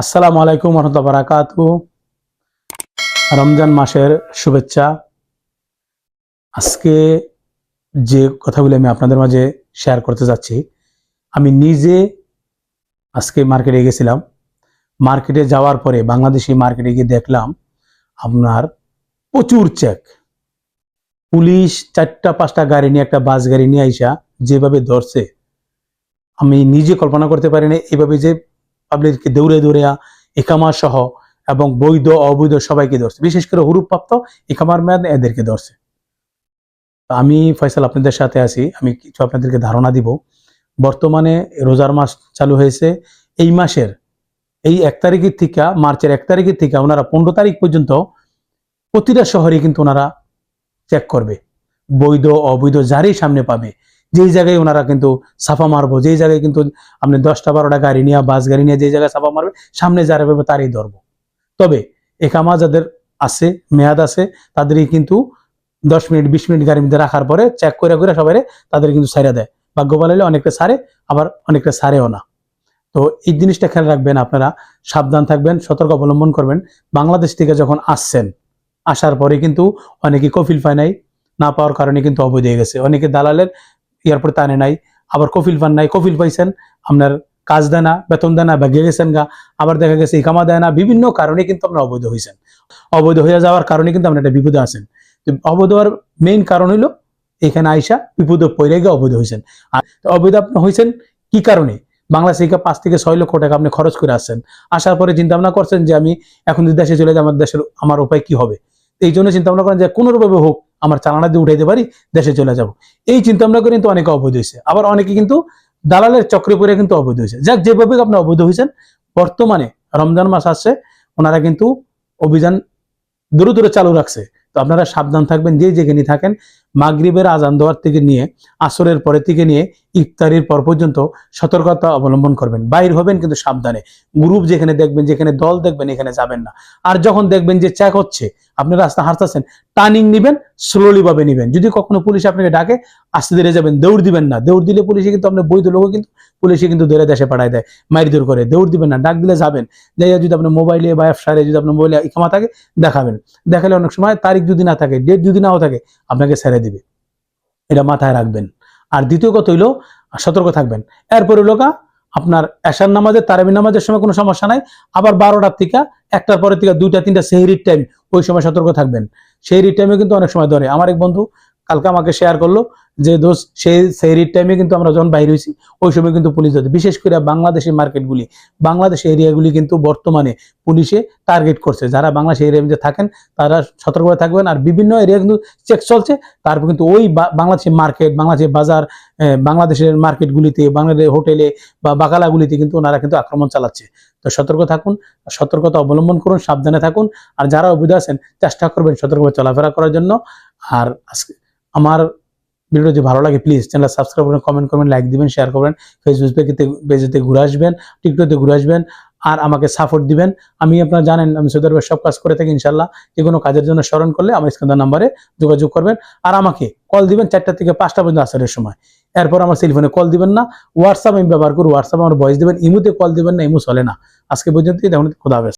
আসসালামু আলাইকুম রহমতুল্লাহ বারাকাতু রমজান মাসের শুভেচ্ছা। আজকে যে কথাগুলি আমি আপনাদের মাঝে শেয়ার করতে যাচ্ছি, আমি নিজে আজকে মার্কেটে গেছিলাম। মার্কেটে যাওয়ার পরে বাংলাদেশি মার্কেটে গিয়ে দেখলাম, আপনার প্রচুর চেক পুলিশ চারটা, পাঁচটা গাড়ি নিয়ে, একটা বাস গাড়ি নিয়ে আইসা যেভাবে ধরছে, আমি নিজে কল্পনা করতে পারি না এভাবে যে পাবলিককে দৌড়ে দৌড়ে একামা সহ এবং বৈধ অবৈধ সবাইকে ধরছে। বিশেষ করে হুরুপ্রাপ্ত একামার মেয়াদ এদেরকে ধরছে। আমি ফয়সাল, আপনাদের সাথে আছি। আমি কিছু আপনাদেরকে ধারণা দিব। বর্তমানে রোজার মাস চালু হয়েছে। এই মাসের, এই এক তারিখের থেকে, মার্চের এক তারিখের থেকে ওনারা পনেরো তারিখ পর্যন্ত প্রতিটা শহরে কিন্তু ওনারা চেক করবে। বৈধ, অবৈধ যারই সামনে পাবে। যেই জায়গায় ওনারা কিন্তু সাফা মারবো, যেই জায়গায় কিন্তু আপনি দশটা বারোটা গাড়ি নিয়ে, বাস গাড়ি নিয়ে যে জায়গায় সাফা মারবে, সামনে যারা পাবে তারই ধরবো। তবে একামা যাদের আছে, মেয়াদ আছে, তাদেরই কিন্তু দশ মিনিট, বিশ মিনিট গাড়ির মধ্যে রাখার পরে চেক করে করে সবাই তাদের কিন্তু সাইরা দেয়। ভাগ্য ভালো হলে অনেকটা সারে আবার অনেকটা সারেও না। তো এই জিনিসটা খেয়াল রাখবেন আপনারা, সাবধান থাকবেন, সতর্ক অবলম্বন করবেন। বাংলাদেশ থেকে যখন আসছেন, আসার পরে কিন্তু অনেকে কফিল পায় নাই, না পাওয়ার কারণে কিন্তু অবৈধ হয়ে গেছে। অনেকে দালালের এয়ারপোর্ট টানে নাই। আবার কফিল পান নাই। কফিল পাইছেন, আপনার কাজ দেয় না বেতন দেয় না বা গেছেন গা। আবার দেখা গেছে, ইকামা দেয় না। বিভিন্ন কারণে কিন্তু আপনার অবৈধ হয়েছেন অবৈধ হয়ে যাওয়ার কারণে কিন্তু আপনার একটা বিপদে আছেন। অবৈধ হওয়ার মেইন কারণ হইল, এখানে আইসা বিপদে পড়ে গিয়ে অবৈধ হয়েছেন আর অবৈধ আপনি হয়েছেন কি কারণে? বাংলাদেশ থেকে পাঁচ থেকে ছয় লক্ষ টাকা আপনি খরচ করে আসছেন। আসার পরে চিন্তা ভাবনা করছেন যে আমি এখন যদি দেশে চলে যাই, আমার দেশের, আমার উপায় কি হবে? এই জন্য চিন্তা ভাবনা করেন যে কোনোভাবে হোক আমার চালানা দিয়ে উঠাইতে পারি, দেশে চলে যাব। এই চিন্তা ভাবনা করে কিন্তু অনেকে অবৈধ হয়েছে আবার অনেকে কিন্তু দালালের চক্রে পড়ে কিন্তু অবৈধ হয়েছে যাক, যেভাবে আপনি অবৈধ হয়েছেন বর্তমানে রমজান মাস আসছে, ওনারা কিন্তু অভিযান দূরে দূরে চালু রাখছে। তো আপনারা সাবধান থাকবেন, যে যেখানে থাকেন মাগরিবের আজান দেওয়ার থেকে নিয়ে আসরের পরে থেকে নিয়ে ইফতারির পর পর্যন্ত সতর্কতা অবলম্বন করবেন। বাইর হবেন কিন্তু সাবধানে। গ্রুপ যেখানে দেখবেন, যেখানে দল দেখবেন, এখানে যাবেন না। আর যখন দেখবেন যে চেক হচ্ছে, আপনি রাস্তা হাঁটতেছেন টার্নিং নিবেন স্লোলি ভাবে নিবেন। যদি কখনো পুলিশ আপনাকে ডাকে, আস্তে ধীরে যাবেন, দৌড় দিবেন না। দৌড় দিলে পুলিশে কিন্তু আপনার বৈধ লোক কিন্তু পুলিশে কিন্তু ধরে দেশে পাঠায় দেয় মারিদুর করে। দৌড় দিবেন না, ডাক দিলে যাবেন। যাই যদি আপনার মোবাইলে বা অ্যাপসারে যদি আপনার মোবাইলে ইকামা থাকে, দেখাবেন। দেখালে অনেক সময় তারিখ যদি না থাকে ডেট যদি নাও থাকে, আপনাকে ছেড়ে দিবে। এটা মাথায় রাখবেন। আর দ্বিতীয় কথা হইল, সতর্ক থাকবেন। এরপর হইল গা, আপনার এশার নামাজের তারাবি নামাজের সময় কোনো সমস্যা নাই। আবার বারোটার থেকে একটার পরের থেকে দুইটা, তিনটা সেহরির টাইম, ওই সময় সতর্ক থাকবেন। সেহরির টাইমে কিন্তু অনেক সময় ধরে। আমার এক বন্ধু কালকে আমাকে শেয়ার করল যে দোষ সেই সেহরির টাইমে কিন্তু আমরা যখন বাইরে হয়েছি, ওই সময় কিন্তু পুলিশ ধরে বিশেষ করে বাংলাদেশের মার্কেটগুলি বাংলাদেশ এরিয়াগুলি কিন্তু বর্তমানে পুলিশে টার্গেট করছে। যারা বাংলাদেশ এরিয়ার মধ্যে থাকেন, তারা সতর্ক হয়ে থাকবেন। আর বিভিন্ন এরিয়া কিন্তু চেক চলছে। তারপর কিন্তু ওই বাংলাদেশের মার্কেট বাংলাদেশের বাজার বাংলাদেশের মার্কেটগুলিতে বাংলাদেশের হোটেলে বা বাকালাগুলিতে কিন্তু ওনারা কিন্তু আক্রমণ চালাচ্ছে। তো সতর্ক থাকুন, সতর্কতা অবলম্বন করুন, সাবধানে থাকুন। আর যারা অবৈধ আছেন, চেষ্টা করবেন সতর্কভাবে চলাফেরা করার জন্য। আর আজকে আমার ভিডিও যদি ভালো লাগে প্লিজ চ্যানেল সাবস্ক্রাইব করবেন কমেন্ট করবেন লাইক দিবেন শেয়ার করবেন ফেসবুক পেজেতে ঘুরে আসবেন টিকটকে ঘুরে আসবেন, আর আমাকে সাপোর্ট দিবেন। আমি, আপনারা জানেন, আমি সৌদি সব কাজ করে থাকি ইনশাল্লাহ যে কোনো কাজের জন্য স্মরণ করলে আমার স্ক্যান্ডার নাম্বারে যোগাযোগ করবেন। আর আমাকে কল দিবেন চারটা থেকে পাঁচটা পর্যন্ত আসারের সময়। এরপর আমার সেলফোনে কল দিবেন না। হোয়াটসঅ্যাপ আমি ব্যবহার করি হোয়াটসঅ্যাপ আমার ভয়েস দিবেন, ইমুতে কল দিবেন না, ইমু চলে না। আজকে পর্যন্ত দেখুন খোদা